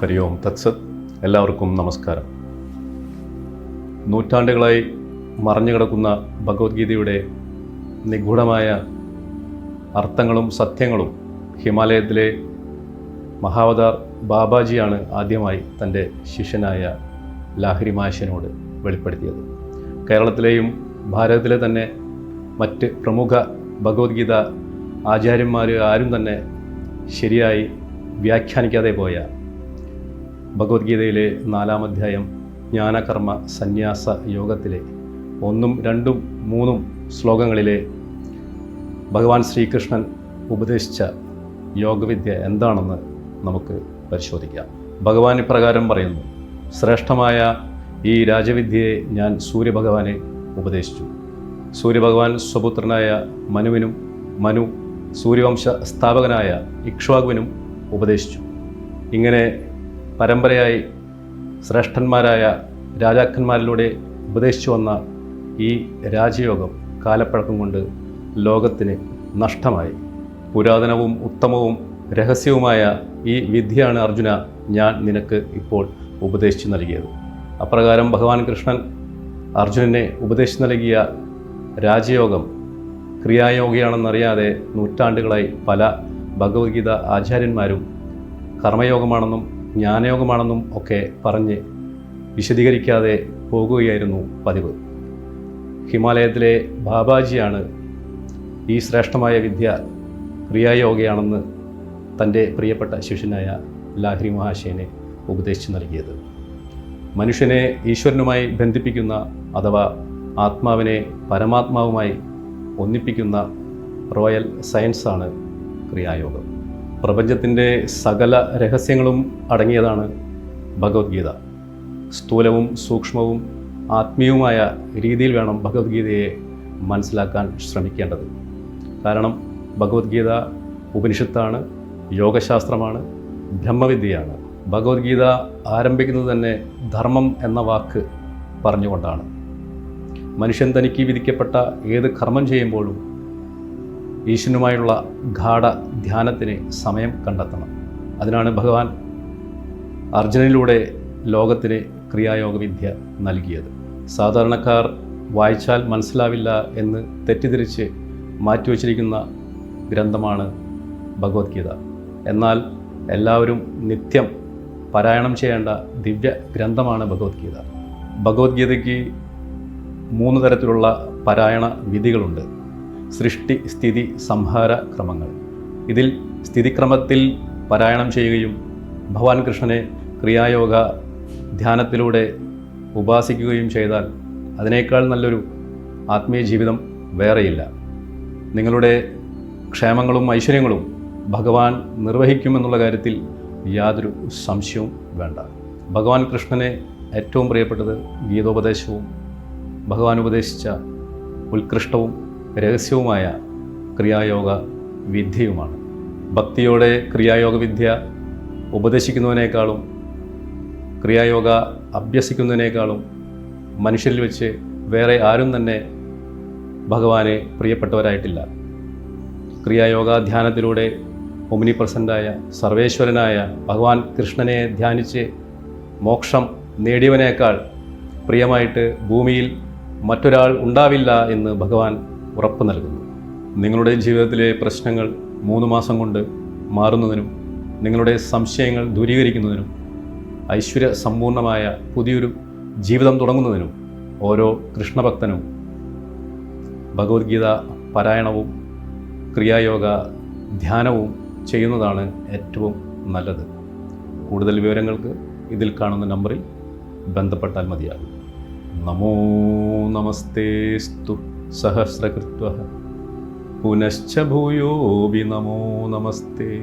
ഹരി ഓം തത്സത് എല്ലാവർക്കും നമസ്കാരം. നൂറ്റാണ്ടുകളായി മറഞ്ഞു കിടക്കുന്ന ഭഗവത്ഗീതയുടെ നിഗൂഢമായ അർത്ഥങ്ങളും സത്യങ്ങളും ഹിമാലയത്തിലെ മഹാവതാർ ബാബാജിയാണ് ആദ്യമായി തന്റെ ശിഷ്യനായ ലാഹരി മാഷനോട് വെളിപ്പെടുത്തിയത്. കേരളത്തിലെയും ഭാരതത്തിലെ തന്നെ മറ്റ് പ്രമുഖ ഭഗവത്ഗീത ആചാര്യന്മാർ ആരും തന്നെ ശരിയായി വ്യാഖ്യാനിക്കാതെ പോയ ഭഗവത്ഗീതയിലെ നാലാം അധ്യായം ജ്ഞാനകർമ്മ സന്യാസ യോഗത്തിലെ ഒന്നും രണ്ടും മൂന്നും ശ്ലോകങ്ങളിലെ ഭഗവാൻ ശ്രീകൃഷ്ണൻ ഉപദേശിച്ച യോഗവിദ്യ എന്താണെന്ന് നമുക്ക് പരിശോധിക്കാം. ഭഗവാൻ ഇപ്രകാരം പറയുന്നു ശ്രേഷ്ഠമായ ഈ രാജവിദ്യയെ ഞാൻ സൂര്യഭഗവാനെ ഉപദേശിച്ചു. സൂര്യഭഗവാൻ സ്വപുത്രനായ മനുവിനും മനു സൂര്യവംശ സ്ഥാപകനായ ഇക്ഷ്വാകുവിനും ഉപദേശിച്ചു. ഇങ്ങനെ പരമ്പരയായി ശ്രേഷ്ഠന്മാരായ രാജാക്കന്മാരിലൂടെ ഉപദേശിച്ചു വന്ന ഈ രാജയോഗം കാലപ്പഴക്കം കൊണ്ട് ലോകത്തിന് നഷ്ടമായി. പുരാതനവും ഉത്തമവും രഹസ്യവുമായ ഈ വിദ്യയാണ് അർജുന ഞാൻ നിനക്ക് ഇപ്പോൾ ഉപദേശിച്ചു നൽകിയത്. അപ്രകാരം ഭഗവാൻ കൃഷ്ണൻ അർജുനനെ ഉപദേശിച്ചു നൽകിയ രാജയോഗം ക്രിയായോഗിയാണെന്നറിയാതെ നൂറ്റാണ്ടുകളായി പല ഭഗവത്ഗീത ആചാര്യന്മാരും കർമ്മയോഗമാണെന്നും ജ്ഞാനയോഗമാണെന്നും ഒക്കെ പറഞ്ഞ് വിശദീകരിക്കാതെ പോകുകയായിരുന്നു പതിവ്. ഹിമാലയത്തിലെ ബാബാജിയാണ് ഈ ശ്രേഷ്ഠമായ വിദ്യ ക്രിയായോഗയാണെന്ന് തന്റെ പ്രിയപ്പെട്ട ശിഷ്യനായ ലാഹരി മഹാശയനെ ഉപദേശിച്ചു നൽകിയത്. മനുഷ്യനെ ഈശ്വരനുമായി ബന്ധിപ്പിക്കുന്ന അഥവാ ആത്മാവിനെ പരമാത്മാവുമായി ഒന്നിപ്പിക്കുന്ന റോയൽ സയൻസാണ് ക്രിയായോഗം. പ്രപഞ്ചത്തിന്റെ സകല രഹസ്യങ്ങളും അടങ്ങിയതാണ് ഭഗവത്ഗീത. സ്ഥൂലവും സൂക്ഷ്മവും ആത്മീയവുമായ രീതിയിൽ വേണം ഭഗവത്ഗീതയെ മനസ്സിലാക്കാൻ ശ്രമിക്കേണ്ടത്. കാരണം ഭഗവത്ഗീത ഉപനിഷത്താണ് യോഗശാസ്ത്രമാണ് ബ്രഹ്മവിദ്യയാണ്. ഭഗവത്ഗീത ആരംഭിക്കുന്നത് തന്നെ ധർമ്മം എന്ന വാക്ക് പറഞ്ഞുകൊണ്ടാണ്. മനുഷ്യൻ തനിക്ക് വിധിക്കപ്പെട്ട ഏത് കർമ്മം ചെയ്യുമ്പോഴും ഈശ്വരനുമായുള്ള ഗാഠ ധ്യാനത്തിന് സമയം കണ്ടെത്തണം. അതിനാണ് ഭഗവാൻ അർജുനനിലൂടെ ലോകത്തിന് ക്രിയായോഗവിദ്യ നൽകിയത്. സാധാരണക്കാർ വായിച്ചാൽ മനസ്സിലാവില്ല എന്ന് തെറ്റിദ്ധരിച്ച് മാറ്റിവെച്ചിരിക്കുന്ന ഗ്രന്ഥമാണ് ഭഗവത്ഗീത. എന്നാൽ എല്ലാവരും നിത്യം പാരായണം ചെയ്യേണ്ട ദിവ്യ ഗ്രന്ഥമാണ് ഭഗവത്ഗീത. ഭഗവത്ഗീതയ്ക്ക് മൂന്ന് തരത്തിലുള്ള പാരായണ വിധികളുണ്ട്. സൃഷ്ടി സ്ഥിതി സംഹാര ക്രമങ്ങൾ. ഇതിൽ സ്ഥിതിക്രമത്തിൽ പാരായണം ചെയ്യുകയും ഭഗവാൻ കൃഷ്ണനെ ക്രിയായോഗ ധ്യാനത്തിലൂടെ ഉപാസിക്കുകയും ചെയ്താൽ അതിനേക്കാൾ നല്ലൊരു ആത്മീയ ജീവിതം വേറെയില്ല. നിങ്ങളുടെ ക്ഷേമങ്ങളും ഐശ്വര്യങ്ങളും ഭഗവാൻ നിർവഹിക്കുമെന്നുള്ള കാര്യത്തിൽ യാതൊരു സംശയവും വേണ്ട. ഭഗവാൻ കൃഷ്ണനെ ഏറ്റവും പ്രിയപ്പെട്ടത് ഗീതോപദേശവും ഭഗവാൻ ഉപദേശിച്ച ഉത്കൃഷ്ടവും രഹസ്യവുമായ ക്രിയായോഗ വിദ്യയുമാണ്. ഭക്തിയോടെ ക്രിയായോഗ വിദ്യ ഉപദേശിക്കുന്നതിനേക്കാളും ക്രിയായോഗ അഭ്യസിക്കുന്നതിനേക്കാളും മനുഷ്യരിൽ വെച്ച് വേറെ ആരും തന്നെ ഭഗവാനെ പ്രിയപ്പെട്ടവരായിട്ടില്ല. ക്രിയായോഗ ധ്യാനത്തിലൂടെ ഒമിനി പ്രസന്റായ സർവേശ്വരനായ ഭഗവാൻ കൃഷ്ണനെ ധ്യാനിച്ച് മോക്ഷം നേടിയവനേക്കാൾ പ്രിയമായിട്ട് ഭൂമിയിൽ മറ്റൊരാൾ ഉണ്ടാവില്ല എന്ന് ഭഗവാൻ ഉറപ്പ് നൽകുന്നു. നിങ്ങളുടെ ജീവിതത്തിലെ പ്രശ്നങ്ങൾ മൂന്ന് മാസം കൊണ്ട് മാറുന്നതിനും നിങ്ങളുടെ സംശയങ്ങൾ ദൂരീകരിക്കുന്നതിനും ഐശ്വര്യ സമ്പൂർണമായ പുതിയൊരു ജീവിതം തുടങ്ങുന്നതിനും ഓരോ കൃഷ്ണഭക്തനും ഭഗവത്ഗീത പാരായണവും ക്രിയായോഗ ധ്യാനവും ചെയ്യുന്നതാണ് ഏറ്റവും നല്ലത്. കൂടുതൽ വിവരങ്ങൾക്ക് ഇതിൽ കാണുന്ന നമ്പറിൽ ബന്ധപ്പെട്ടാൽ മതിയാകും. നമോ നമസ്തേസ്തു സഹസ്രകൃത്വ. പുനശ്ച ഭൂയോപി നമോ നമസ്തേ.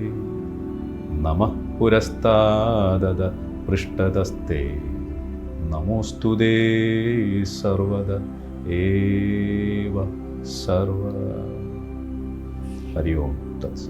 നമ പുരസ്താദ പൃഷ്ടതസ്തേ. നമോസ്തു ദേ സർവദ ഏവ സർവ. ഹരി ഓം തത്സ.